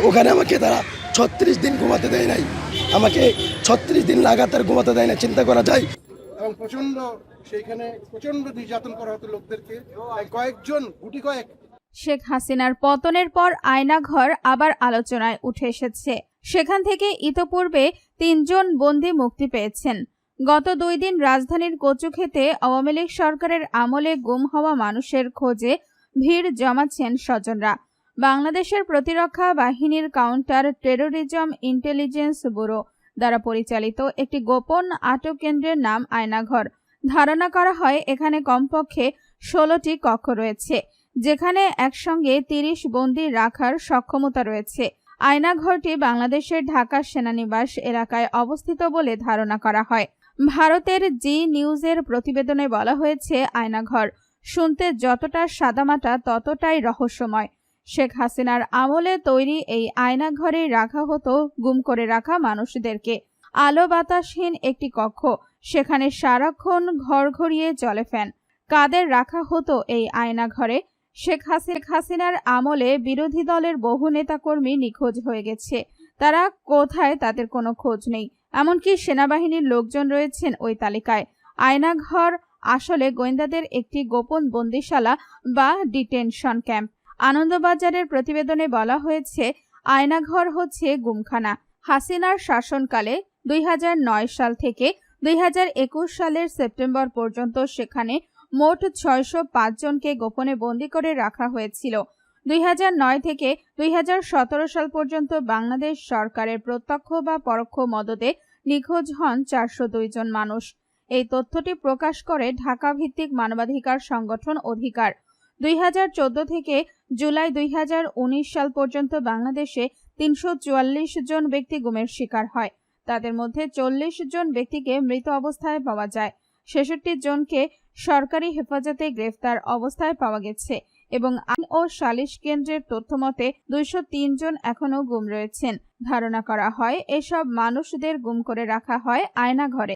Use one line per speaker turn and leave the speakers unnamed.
তো ওখানে আমাকে তারা ছত্রিশ দিন ঘুমাতে দেয় নাই। আমাকে ছত্রিশ দিন লাগাতার ঘুমাতে দেয় না চিন্তা করা যায়।
এবং প্রচণ্ড সেইখানে প্রচণ্ড নির্যাতন করা হতো লোকদেরকে। কয়েকজন গুটি কয়েক।
শেখ হাসিনার পতনের পর আয়নাঘর আবার আলোচনায় উঠে এসেছে। সেখান থেকে ইতোপূর্বে তিনজন বন্দী মুক্তি পেয়েছেন। গত দুই দিন রাজধানীর কচুক্ষেতে আওয়ামী লীগ সরকারের আমলে গুম হওয়া মানুষের খোঁজে ভিড় জমাচ্ছেন স্বজনরা। বাংলাদেশের প্রতিরক্ষা বাহিনীর কাউন্টার টেরোরিজম ইন্টেলিজেন্স ব্যুরো দ্বারা পরিচালিত একটি গোপন আটক কেন্দ্রের নাম আয়নাঘর। ধারণা করা হয়, এখানে কমপক্ষে ষোলোটি কক্ষ রয়েছে, যেখানে একসঙ্গে তিরিশ বন্দি রাখার সক্ষমতা রয়েছে। আয়নাঘরটি বাংলাদেশের ঢাকা সেনানিবাস এলাকায় অবস্থিত বলে ধারণা করা হয়। ভারতের জি নিউজের প্রতিবেদনে বলা হয়েছে, আয়নাঘর শুনতে যতটা সাদামাটা ততটাই রহস্যময়। শেখ হাসিনার আমলে তৈরি এই আয়নাঘরে রাখা হতো, গুম করে রাখা মানুষদেরকে। আলো বাতাসহীন একটি কক্ষ, সেখানে সারাক্ষণ ঘর ঘড়িয়ে চলে ফ্যান। কাদের রাখা হতো এই আয়নাঘরে? শেখ হাসি- হাসিনার আমলে বিরোধী দলের বহু নেতাকর্মী নিখোঁজ হয়ে গেছে। তারা কোথায় তাদের কোনো খোঁজ নেই। এমনকি সেনাবাহিনীর লোকজন রয়েছেন ওই তালিকায়। আয়নাঘর আসলে গোয়েন্দাদের একটি গোপন বন্দিশালা বা ডিটেনশন ক্যাম্প। আনন্দবাজারের প্রতিবেদনে বলা হয়েছে, আয়নাঘর হচ্ছে গুমখানা। হাসিনার শাসনকালে দুই হাজার নয় সাল থেকে দুই হাজার একুশ সালের সেপ্টেম্বর পর্যন্ত সেখানে মোট ছয়শো জনকে গোপনে বন্দি করে রাখা হয়েছিল। দুই হাজার নয় থেকে দুই হাজার সতেরো সাল পর্যন্ত বাংলাদেশ সরকারের প্রত্যক্ষ বা পরোক্ষ মদতে নিখোঁজ হন চারশো জন মানুষ। এই তথ্যটি প্রকাশ করে ঢাকা ভিত্তিক মানবাধিকার সংগঠন অধিকার। দুই হাজার চোদ্দ থেকে জুলাই দুই হাজার উনিশ সাল পর্যন্ত বাংলাদেশে তিনশো চুয়াল্লিশ জন ব্যক্তি গুমের শিকার হয়। তাদের মধ্যে চল্লিশ জন ব্যক্তিকে মৃত অবস্থায় পাওয়া যায়। ছেষট্টি জনকে সরকারি হেফাজতে গ্রেফতার অবস্থায় পাওয়া গেছে এবং আইন ও সালিশ কেন্দ্রের তথ্যমতে দুইশো জন এখনও গুম রয়েছেন। ধারণা করা হয়, এসব মানুষদের গুম করে রাখা হয় আয়নাঘরে।